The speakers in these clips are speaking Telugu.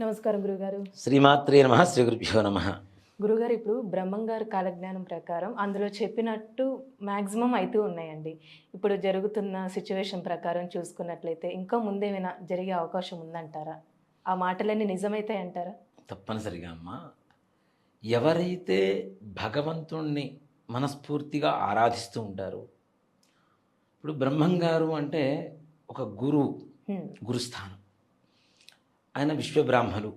నమస్కారం గురుగారు. శ్రీమాత్రే నమ శ్రీ గురుభ్యో నమ. గురుగారు ఇప్పుడు బ్రహ్మంగారు కాలజ్ఞానం ప్రకారం అందులో చెప్పినట్టు మ్యాక్సిమం అవుతూ ఉన్నాయండి. ఇప్పుడు జరుగుతున్న సిచ్యువేషన్ ప్రకారం చూసుకున్నట్లయితే ఇంకా ముందేమైనా జరిగే అవకాశం ఉందంటారా? ఆ మాటలన్నీ నిజమైతాయి అంటారా? తప్పనిసరిగా అమ్మ. ఎవరైతే భగవంతుణ్ణి మనస్ఫూర్తిగా ఆరాధిస్తూ ఉంటారో ఇప్పుడు బ్రహ్మంగారు అంటే ఒక గురువు. గురుస్థానం. ఆయన విశ్వబ్రాహ్మలు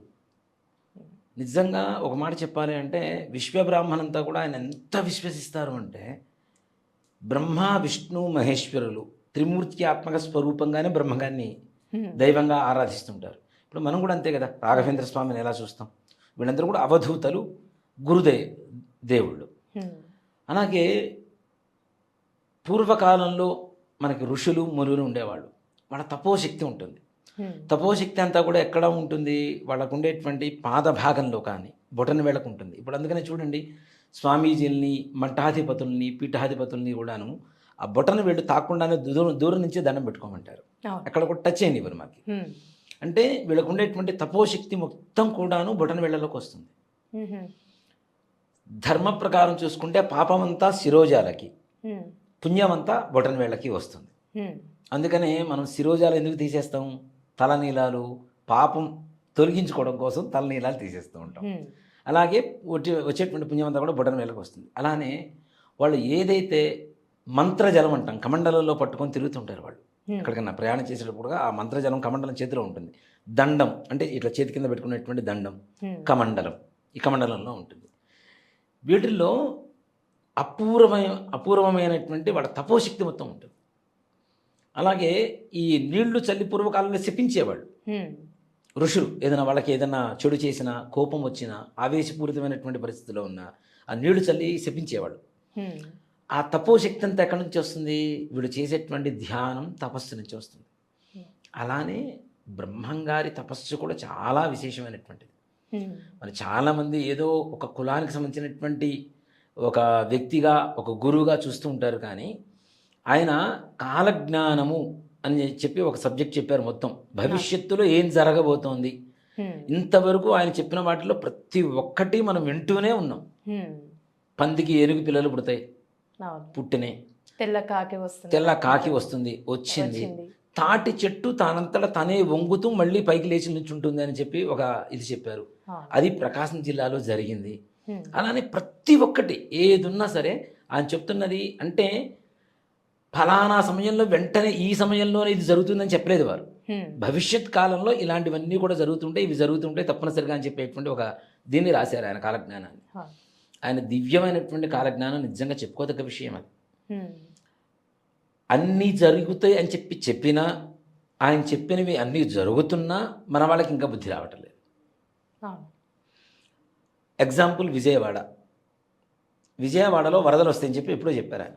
నిజంగా ఒక మాట చెప్పాలి అంటే విశ్వబ్రాహ్మణంతా కూడా ఆయన ఎంత విశ్వసిస్తారు అంటే బ్రహ్మ విష్ణు మహేశ్వరులు త్రిమూర్త్యాత్మక స్వరూపంగానే బ్రహ్మగారిని హ్మ్. దైవంగా ఆరాధిస్తుంటారు ఇప్పుడు మనం కూడా అంతే కదా రాఘవేంద్ర స్వామిని ఎలా చూస్తాం వీళ్ళందరూ కూడా అవధూతలు గురుదే దేవుళ్ళు. అలాగే పూర్వకాలంలో మనకి ఋషులు మునులు ఉండేవాళ్ళు వాళ్ళ తపోశక్తి ఉంటుంది. తపోశక్తి అంతా కూడా ఎక్కడ ఉంటుంది వాళ్ళకు ఉండేటువంటి పాద భాగంలో కానీ బొటన వేళకు ఉంటుంది ఇప్పుడు అందుకనే చూడండి స్వామీజీల్ని మఠాధిపతుల్ని పీఠాధిపతుల్ని కూడాను ఆ బొటన వేళ్ళు తాకుండానే దూరం దూరం నుంచి దండం పెట్టుకోమంటారు. అక్కడ కూడా టచ్ అయ్యింది ఇవ్వరు మాకు. అంటే వీళ్ళకు ఉండేటువంటి తపోశక్తి మొత్తం కూడాను బొటన వేళ్ళలోకి వస్తుంది. ధర్మ ప్రకారం చూసుకుంటే పాపమంతా శిరోజాలకి. పుణ్యమంతా బొటన వేళ్ళకి వస్తుంది. అందుకనే మనం శిరోజాలు ఎందుకు తీసేస్తాం తలనీలాలు పాపం తొలగించుకోవడం కోసం తలనీలాలు తీసేస్తూ ఉంటాం. అలాగే వచ్చే వచ్చేటువంటి పుణ్యం అంతా కూడా బొటన వేళ్ళకి వస్తుంది అలానే వాళ్ళు ఏదైతే మంత్రజలం అంటాం కమండలంలో పట్టుకొని తిరుగుతుంటారు వాళ్ళు. ఎక్కడికన్నా ప్రయాణం చేసేటప్పుడు ఆ మంత్రజలం కమండలం చేతిలో ఉంటుంది దండం అంటే ఇట్లా చేతి కింద పెట్టుకునేటువంటి దండం. కమండలం ఈ కమండలంలో ఉంటుంది వీటిల్లో అపూర్వమైన అపూర్వమైనటువంటి వాళ్ళ తపోశక్తి మొత్తం ఉంటుంది అలాగే ఈ నీళ్ళు చల్లి పూర్వకాలంలో శపించేవాళ్ళు. ఋషులు ఏదైనా వాళ్ళకి ఏదైనా చెడు చేసినా కోపం వచ్చినా ఆవేశపూరితమైనటువంటి పరిస్థితిలో ఉన్నా ఆ నీళ్ళు చల్లి శపించేవాళ్ళు. ఆ తపోశక్తి అంతా ఎక్కడి నుంచి వస్తుంది వీడు చేసేటువంటి ధ్యానం తపస్సు నుంచి వస్తుంది అలానే బ్రహ్మంగారి తపస్సు కూడా చాలా విశేషమైనటువంటిది. మరి చాలామంది ఏదో ఒక కులానికి సంబంధించినటువంటి ఒక వ్యక్తిగా ఒక గురువుగా చూస్తూ ఉంటారు కానీ ఆయన కాలజ్ఞానము అని చెప్పి ఒక సబ్జెక్ట్ చెప్పారు మొత్తం. భవిష్యత్తులో ఏం జరగబోతోంది. ఇంతవరకు ఆయన చెప్పిన వాటిలో ప్రతి ఒక్కటి మనం వింటూనే ఉన్నాం. పందికి ఏనుగు పిల్లలు పుడతాయి. పుట్టినాయి తెల్ల కాకి వస్తుంది. తెల్ల కాకి వస్తుంది. వచ్చింది. తాటి చెట్టు తానంతట తనే వంగుతూ మళ్ళీ పైకి లేచి నుంచుంటుంది అని చెప్పి ఒక ఇది చెప్పారు. అది ప్రకాశం జిల్లాలో జరిగింది. అలానే ప్రతి ఒక్కటి ఏదున్నా సరే ఆయన చెప్తున్నది అంటే ఫలానా సమయంలో వెంటనే ఈ సమయంలోనే ఇది జరుగుతుందని చెప్పలేదు వారు. భవిష్యత్ కాలంలో ఇలాంటివన్నీ కూడా జరుగుతుంటాయి ఇవి జరుగుతుంటాయి తప్పనిసరిగా అని చెప్పేటువంటి ఒక దీన్ని రాశారు ఆయన కాలజ్ఞానాన్ని. ఆయన దివ్యమైనటువంటి కాలజ్ఞానం నిజంగా చెప్పుకోదగ్గ విషయం అది. అన్నీ జరుగుతాయి అని చెప్పి చెప్పినా ఆయన చెప్పినవి అన్నీ జరుగుతున్నా మన వాళ్ళకి ఇంకా బుద్ధి రావటం లేదు. ఎగ్జాంపుల్ విజయవాడ విజయవాడలో వరదలు వస్తాయని చెప్పి ఎప్పుడో చెప్పారు ఆయన.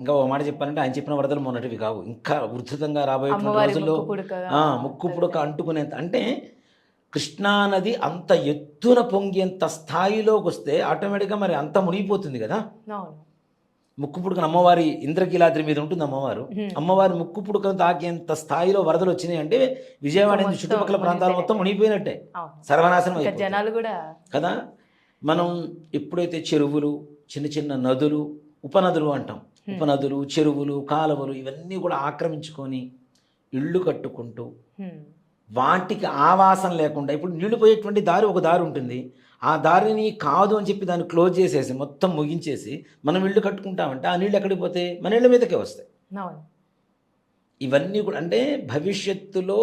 ఇంకా ఓ మాట చెప్పాలంటే ఆయన చెప్పిన వరదలు మొన్నటివి కావు. ఇంకా ఉధృతంగా రాబోయేటువంటి అమ్మవారి రోజుల్లో ముక్కు పుడక అంటుకునేంత అంటే కృష్ణానది అంత ఎత్తున పొంగేంత స్థాయిలోకి వస్తే ఆటోమేటిక్గా మరి అంత మునిగిపోతుంది కదా. ముక్కు పుడకన అమ్మవారి ఇంద్రకీలాద్రి మీద ఉంటుంది అమ్మవారు. అమ్మవారి ముక్కు పుడకను తాకేంత స్థాయిలో వరదలు వచ్చినాయి అంటే విజయవాడ చుట్టుపక్కల ప్రాంతాలు మొత్తం మునిగిపోయినట్టే. సర్వనాశనం జనాలు కూడా కదా? మనం ఎప్పుడైతే చెరువులు చిన్న చిన్న నదులు ఉపనదులు అంటాం. ఉపనదులు చెరువులు కాలువలు ఇవన్నీ కూడా ఆక్రమించుకొని ఇళ్ళు కట్టుకుంటూ. వాటికి ఆవాసం లేకుండా ఇప్పుడు నీళ్ళు పోయేటువంటి దారి ఒక దారి ఉంటుంది. ఆ దారిని కాదు అని చెప్పి దాన్ని క్లోజ్ చేసేసి మొత్తం ముగించేసి మనం ఇళ్ళు కట్టుకుంటామంటే ఆ నీళ్ళు ఎక్కడికి పోతాయి? మన ఇళ్ళ మీదకే వస్తాయి. ఇవన్నీ కూడా అంటే భవిష్యత్తులో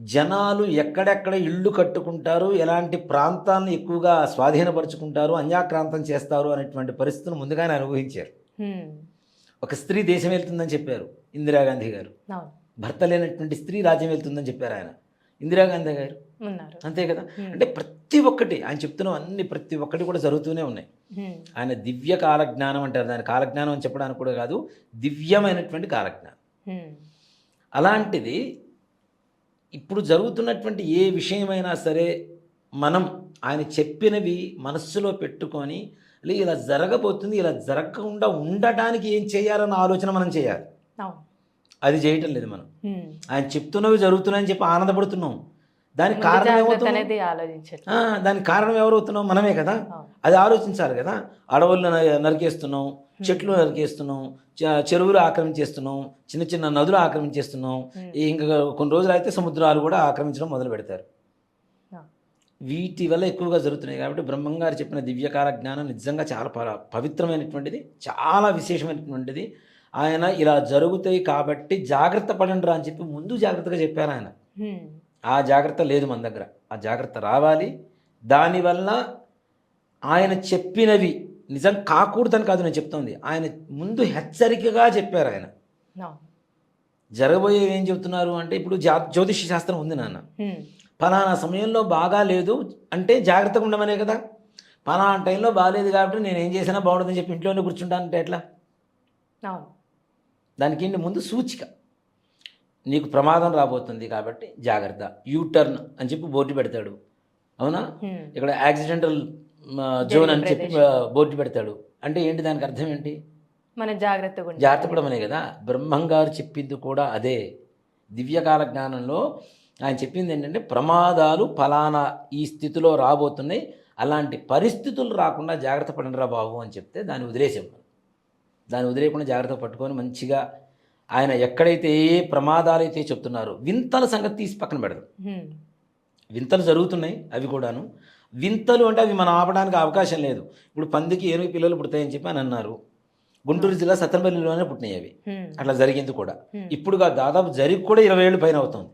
జనాలు ఎక్కడెక్కడ ఇళ్ళు కట్టుకుంటారు ఎలాంటి ప్రాంతాలను ఎక్కువగా స్వాధీనపరుచుకుంటారు అన్యాక్రాంతం చేస్తారు అనేటువంటి పరిస్థితులు ముందుగానే అనుభవించారు. ఒక స్త్రీ దేశం వెళ్తుందని చెప్పారు ఇందిరాగాంధీ గారు. భర్త లేనటువంటి స్త్రీ రాజ్యం వెళ్తుందని చెప్పారు ఆయన. ఇందిరాగాంధీ గారు. అంతే కదా. అంటే ప్రతి ఒక్కటి ఆయన చెప్తున్న అన్ని ప్రతి ఒక్కటి కూడా జరుగుతూనే ఉన్నాయి. ఆయన దివ్య కాలజ్ఞానం అంటారు దాని కాలజ్ఞానం అని చెప్పడానికి కూడా కాదు దివ్యమైనటువంటి కాలజ్ఞానం. అలాంటిది ఇప్పుడు జరుగుతున్నటువంటి ఏ విషయమైనా సరే మనం ఆయన చెప్పినవి మనస్సులో పెట్టుకొని "లే, ఇలా జరగబోతుంది ఇలా జరగకుండా ఉండటానికి ఏం చేయాలన్న ఆలోచన మనం చేయాలి. అది చేయటం లేదు మనం. ఆయన చెప్తున్నవి జరుగుతున్నాయని చెప్పి ఆనందపడుతున్నాం. దానికి కారణం ఏమవుతుంది దానికి కారణం ఎవరవుతున్నాం మనమే కదా. అది ఆలోచించాలి కదా. అడవులను నరికేస్తున్నాం చెట్లు నరికేస్తున్నాం చెరువులు ఆక్రమించేస్తున్నాం చిన్న చిన్న నదులు ఆక్రమించేస్తున్నాం. ఇంకా కొన్ని రోజులు అయితే సముద్రాలు కూడా ఆక్రమించడం మొదలు పెడతారు. వీటి వల్ల ఎక్కువగా జరుగుతున్నాయి కాబట్టి బ్రహ్మంగారు చెప్పిన దివ్యకాల జ్ఞానం నిజంగా చాలా పవిత్రమైనటువంటిది చాలా విశేషమైనటువంటిది. ఆయన ఇలా జరుగుతాయి కాబట్టి జాగ్రత్త పడండి అని చెప్పి ముందు జాగ్రత్తగా చెప్పారు ఆయన. ఆ జాగ్రత్త లేదు మన దగ్గర. ఆ జాగ్రత్త రావాలి. దానివల్ల ఆయన చెప్పినవి నిజం కాకూడదని కాదు నేను చెప్తోంది. ఆయన ముందు హెచ్చరికగా చెప్పారు ఆయన. జరగబోయేవి ఏం చెప్తున్నారు అంటే ఇప్పుడు జా జ్యోతిష శాస్త్రం ఉంది నాన్న. ఫలానా సమయంలో బాగా లేదు అంటే జాగ్రత్తగా ఉండమనే కదా. ఫలానా టైంలో బాగాలేదు కాబట్టి నేను ఏం చేసినా బాగుంటుందని చెప్పి ఇంట్లోనే కూర్చుంటానంటే ఎట్లా? దానికి ముందు సూచిక. నీకు ప్రమాదం రాబోతుంది కాబట్టి జాగ్రత్త. యూటర్న్ అని చెప్పి బోర్డు పెడతాడు. అవునా. ఇక్కడ యాక్సిడెంటల్ జోన్ అని చెప్పి బోర్డు పెడతాడు. అంటే ఏంటి దానికి అర్థం ఏంటి? మన జాగ్రత్తగా ఉండాలి. జాగ్రత్త పడమనే కదా. బ్రహ్మం గారు చెప్పింది కూడా అదే. దివ్యకాల జ్ఞానంలో ఆయన చెప్పింది ఏంటంటే ప్రమాదాలు ఫలానా ఈ స్థితిలో రాబోతున్నాయి. అలాంటి పరిస్థితులు రాకుండా జాగ్రత్త పడండిరా బాబు అని చెప్తే దాన్ని వదిలేసాం. దాన్ని వదిలేయకుండా జాగ్రత్త పట్టుకొని మంచిగా ఆయన ఎక్కడైతే ఏ ప్రమాదాలు అయితే చెప్తున్నారో వింతల సంగతి తీసి పక్కన పెడదాం. వింతలు జరుగుతున్నాయి అవి కూడాను. వింతలు అంటే అవి మనం ఆపడానికి అవకాశం లేదు. ఇప్పుడు పందికి ఏనుగు పిల్లలు పుడతాయని చెప్పి అని అన్నారు. గుంటూరు జిల్లా సత్తనపల్లిలోనే పుట్టినాయి అవి. అట్లా జరిగింది కూడా. ఇప్పుడు దాదాపు జరిగి కూడా ఇరవై ఏళ్ళు పైన అవుతుంది.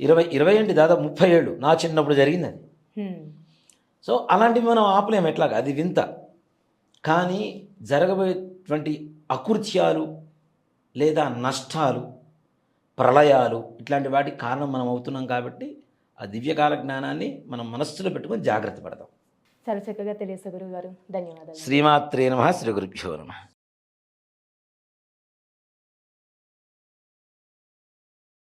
ఇరవై ఇరవై ఏంటి? దాదాపు ముప్పై ఏళ్ళు. నా చిన్నప్పుడు జరిగింది అది. సో అలాంటివి మనం ఆపలేము ఎట్లాగా? అది వింత. కానీ జరగబోయేటువంటి అకృత్యాలు లేదా నష్టాలు ప్రళయాలు ఇట్లాంటి వాటికి కారణం మనం అవుతున్నాం కాబట్టి ఆ దివ్యకాల జ్ఞానాన్ని మనం మనస్సులో పెట్టుకొని జాగ్రత్త పడదాం. చాలా చక్కగా తెలియదు గురువు గారు ధన్యవాదాలు. శ్రీమాత్రే నమ శ్రీ గురుభ్యో నమ.